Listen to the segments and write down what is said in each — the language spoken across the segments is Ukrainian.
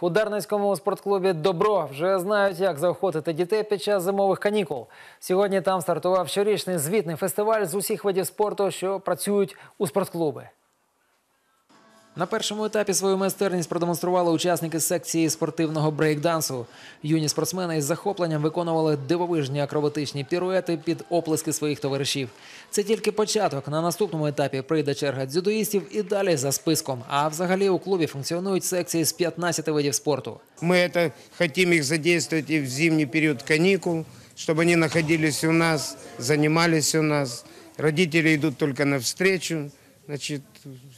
У Дарницькому спортклубі Добро вже знають, як заохотити дітей під час зимових канікул. Сьогодні там стартував щорічний звітний фестиваль з усіх видів спорту, що працюють у спортклуби. На першому етапі свою майстерність продемонстрували учасники секції спортивного брейкдансу. Юні спортсмени із захопленням виконували дивовижні акробатичні піруети під оплески своїх товаришів. Це тільки початок. На наступному етапі прийде черга дзюдоїстів і далі за списком. А взагалі у клубі функціонують секції з 15 видів спорту. Мы это хотим их задействовать и в зимний период каникул, чтобы они находились у нас, занимались у нас. Родители идут только навстречу. Значит,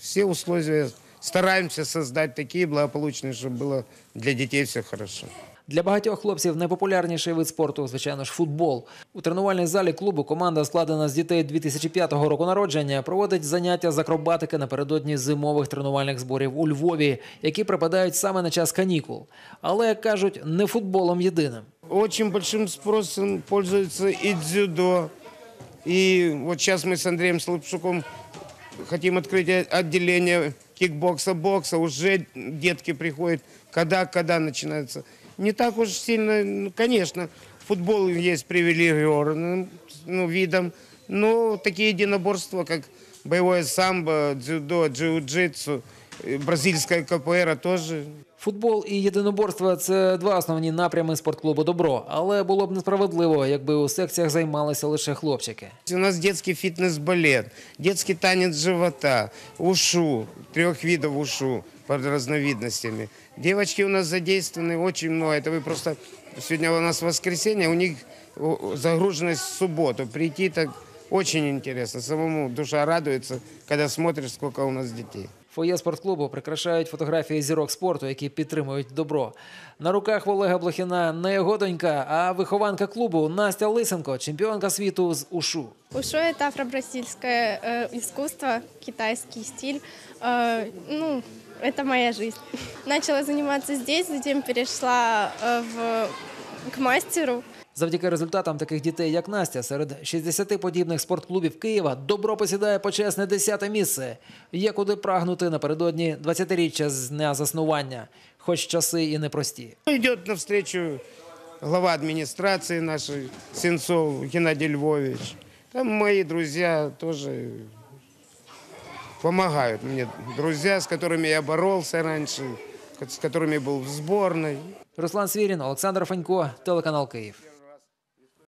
все условия стараемся создать такие благополучные, чтобы было для детей все хорошо. Для багатьох хлопців найпопулярніший вид спорту, звичайно ж, футбол. У тренувальній залі клубу команда, складена з дітей 2005 року народження, проводить заняття з акробатики напередодні зимових тренувальних зборів у Львові, які припадають саме на час канікул. Але як кажуть, не футболом єдиним. Очень большим спросом пользуется и дзюдо. И вот сейчас мы с Андреем Слепшуком хотим открыть отделение кикбокса, бокса. Уже детки приходят, когда, когда начинается. Не так уж сильно, ну, конечно, футбол есть привилегированным ну, видом, но такие единоборства, как боевое самбо, дзюдо, джиу-джитсу, э, бразильская КПР тоже Футбол і єдиноборство це два основні напрями спортклубу Добро. Але було б несправедливо, якби у секціях займалися лише хлопчики. У нас детский фитнес-балет, детский танец живота, ушу, трех видов ушу под разновидностями. Девочки у нас задействованы очень много. Это вы просто... Сегодня у нас воскресенье, у них о, загруженность в субботу. Прийти так очень интересно. Самому душа радуется, когда смотришь, сколько у нас детей. Фоє спортклубу прикрашають фотографії зірок спорту, які підтримують добро. На руках в Олега Блохіна не його донька, а вихованка клубу Настя Лисенко, чемпіонка світу з ушу. Ушу – это афро-бразильское э, искусство, китайский стиль. Э, ну, это моя жизнь. Начала заниматься здесь, затем перешла э, в, к мастеру. Завдяки результатам таких дітей, як Настя, серед 60 подібних спортклубів Києва добро посідає почесне 10 місце. Є куди прагнути напередодні 20-річчя з дня заснування, хоч часи і непрості. Идет навстречу глава администрации нашей, Сенцов Геннадий Львович. Там мои друзья тоже помогают мне. Друзья, с которыми я боролся раньше, с которыми был в сборной. Руслан Свірін, Олександр Фанько, телеканал Київ.